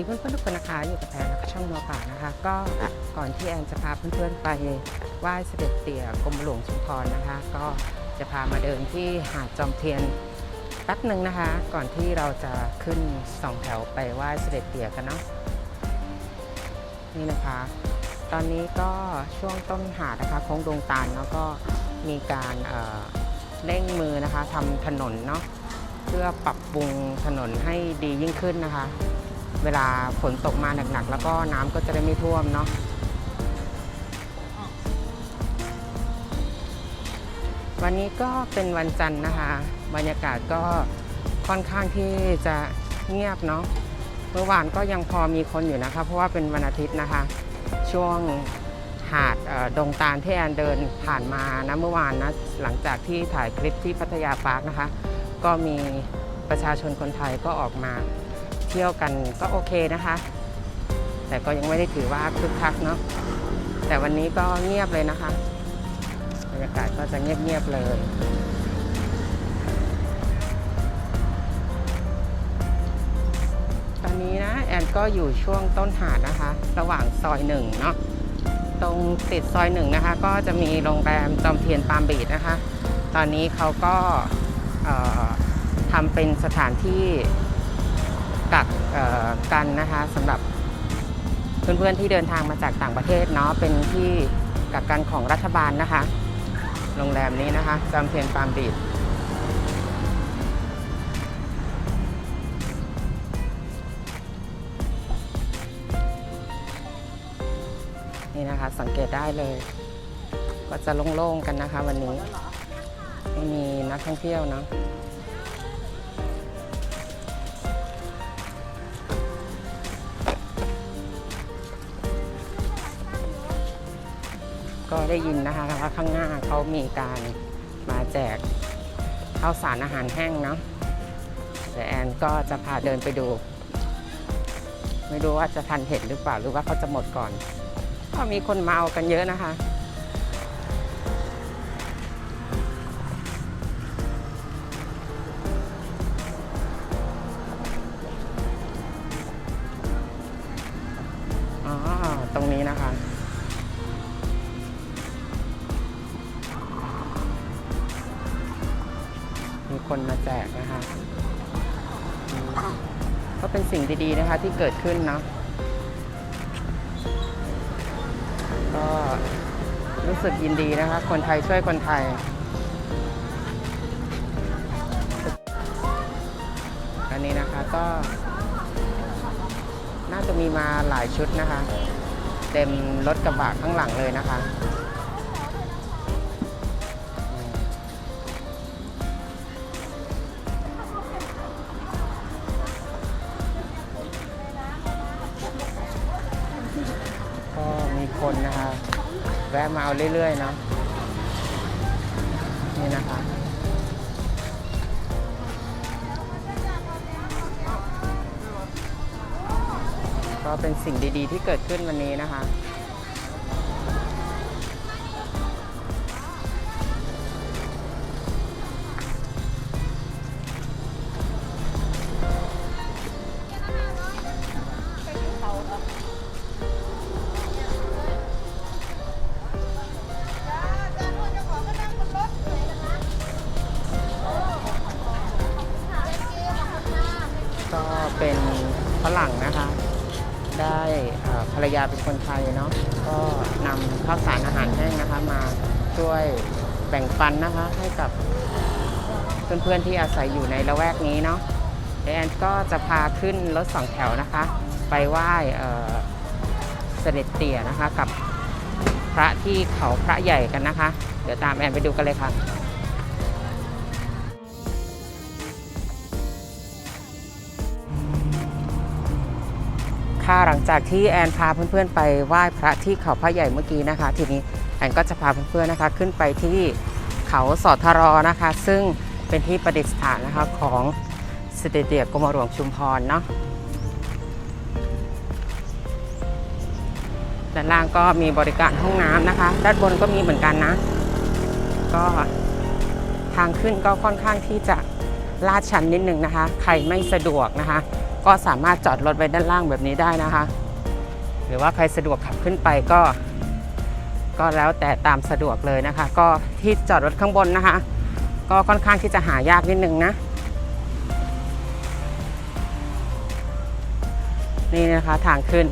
ดีเพื่อนๆทุกคนนะคะอยู่กับแอนนะคะช่องนัวป่านะคะ ก็ก่อนที่แอนจะพาเพื่อนๆไปไหว้เสด็จเตี่ยกรมหลวงชุมพรนะคะ ก็จะพามาเดินที่หาดจอมเทียนแป๊บหนึ่งนะคะ ก่อนที่เราจะขึ้นสองแถวไปไหว้เสด็จเตี่ยกันเนาะนี่นะคะ ตอนนี้ก็ช่วงต้นหาดนะคะโค้งดงตาลแล้วก็มีการเอ่อเร่งมือนะคะทำถนนเนาะเพื่อปรับปรุงถนนให้ดียิ่งขึ้นนะคะ เวลาฝนตกมาหนักๆ แล้วก็น้ำก็จะได้ไม่ท่วมเนาะวันนี้ก็เป็นวันจันทร์นะคะ บรรยากาศก็ค่อนข้างที่จะเงียบเนาะเมื่อวานก็ยังพอมีคนอยู่นะคะ เพราะว่าเป็นวันอาทิตย์นะคะ ช่วงหาดดงตาลที่แอนเดินผ่านมานะเมื่อวานนะหลังจากที่ถ่ายคลิปที่พัทยาปาร์คนะคะ ก็มีประชาชนคนไทยก็ออกมา เที่ยวกันก็โอเคนะคะ แต่ก็ยังไม่ได้ถือว่าคึกคักเนาะแต่วันนี้ก็เงียบเลยนะคะบรรยากาศก็จะเงียบๆเลยตอนนี้นะแอนก็อยู่ช่วงต้นหาดนะคะ ระหว่างซอยหนึ่งเนาะตรงติดซอยหนึ่งนะคะ ก็จะมีโรงแรมจอมเทียนปามบีดนะคะ ตอนนี้เขาก็ทำเป็นสถานที่ กักกันนะคะสำหรับเพื่อนๆที่เดินทางมาจากต่างประเทศเนาะเป็นที่กักกันของรัฐบาลนะคะ โรงแรมนี้นะคะจอมเทียนปาร์มบีดนี่นะคะสังเกตได้เลย ก็จะโล่งๆกันนะคะวันนี้ไม่มีนักท่องเที่ยวเนาะ ก็ได้ยินนะคะว่าข้างหน้าเขามีการมาแจกข้าวสารอาหารแห้งเนาะแต่แอนก็จะพาเดินไปดู ไม่รู้ว่าจะทันเห็นหรือเปล่าหรือว่าเขาจะหมดก่อน ก็มีคนมาเอากันเยอะนะคะอ๋อตรงนี้นะคะ มีคนมาแจกนะคะก็เป็นสิ่งดีๆนะคะที่เกิดขึ้นเนาะก็รู้สึกยินดีนะคะ คนไทยช่วยคนไทย อันนี้นะคะก็ น่าจะมีมาหลายชุดนะคะ เต็มรถกระบะข้างหลังเลยนะคะ แวะมาเอาเรื่อยๆเนาะนี่นะคะก็เป็นสิ่งดีๆที่เกิดขึ้นวันนี้นะคะ ยาเป็นคนไทยเนาะก็นำข้าวสารอาหารแห้งนะคะ มาช่วยแบ่งปันนะคะให้กับเพื่อนๆที่อาศัยอยู่ในละแวกนี้เนาะแอนก็จะพาขึ้นรถสองแถวนะคะ ไปไหว้เสด็จเตี่ยนะคะกับพระที่เขาพระใหญ่กันนะคะ เดี๋ยวตามแอนไปดูกันเลยค่ะ ค่ะหลังจากที่แอนพาเพื่อนๆไปไหว้พระที่เขาพระใหญ่เมื่อกี้นะคะ ทีนี้แอนก็จะพาเพื่อนๆนะคะขึ้นไปที่เขาสอทรนะคะ ซึ่งเป็นที่ประดิษฐานนะคะของเสด็จเตียกรมหลวงชุมพรเนาะด้านล่างก็มีบริการห้องน้ำนะคะ ด้านบนก็มีเหมือนกันนะ ก็ทางขึ้นก็ค่อนข้างที่จะลาดชันนิดนึงนะคะ ใครไม่สะดวกนะคะ ก็สามารถจอดรถไว้ด้านล่างแบบนี้ได้นะคะ หรือว่าใครสะดวกขับขึ้นไปก็ ก็แล้วแต่ตามสะดวกเลยนะคะ ก็ที่จอดรถข้างบนนะคะ ก็ค่อนข้างที่จะหายากนิดนึงนะนี่นะคะทางขึ้น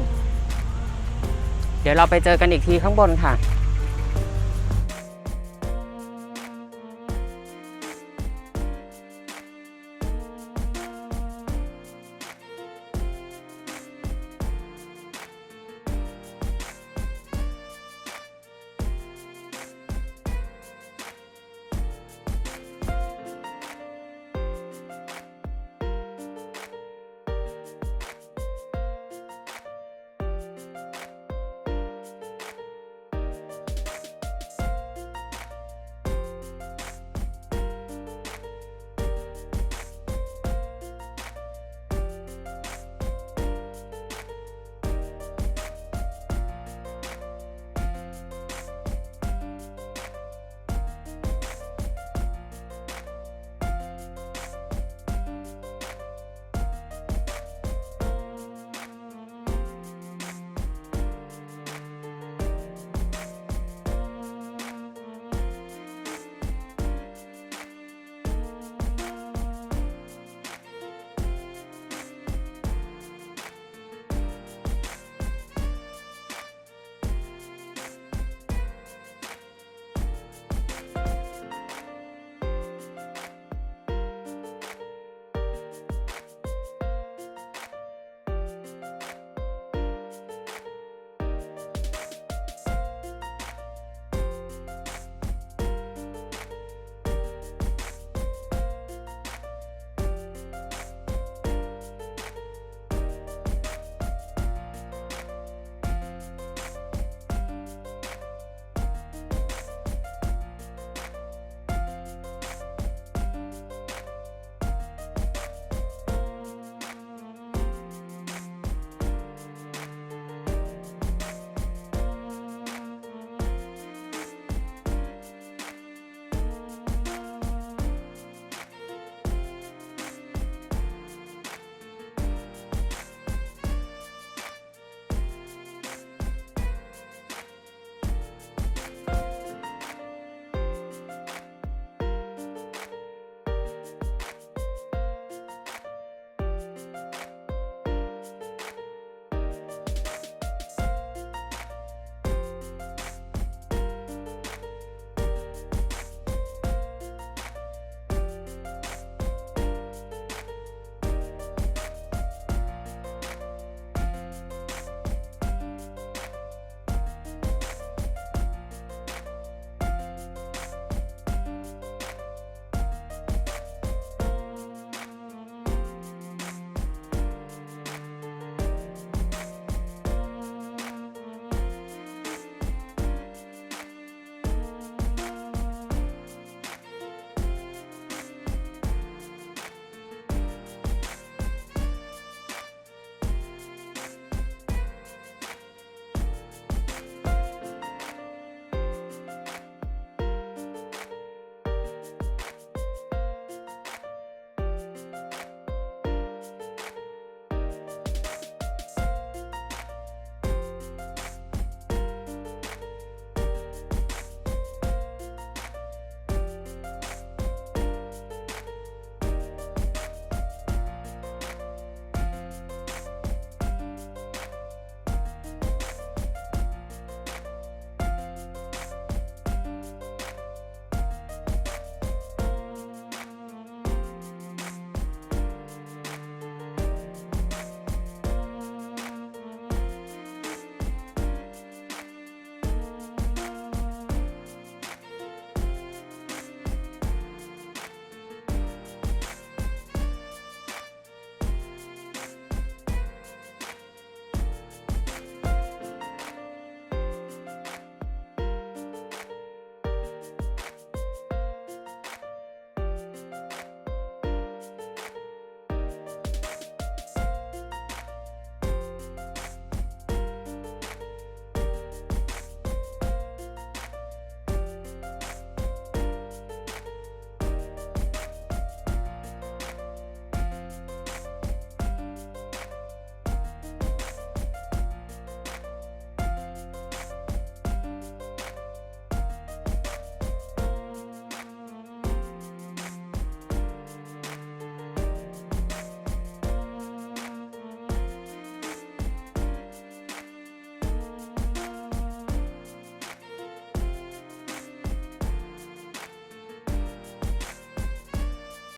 เดี๋ยวเราไปเจอกันอีกทีข้างบนค่ะ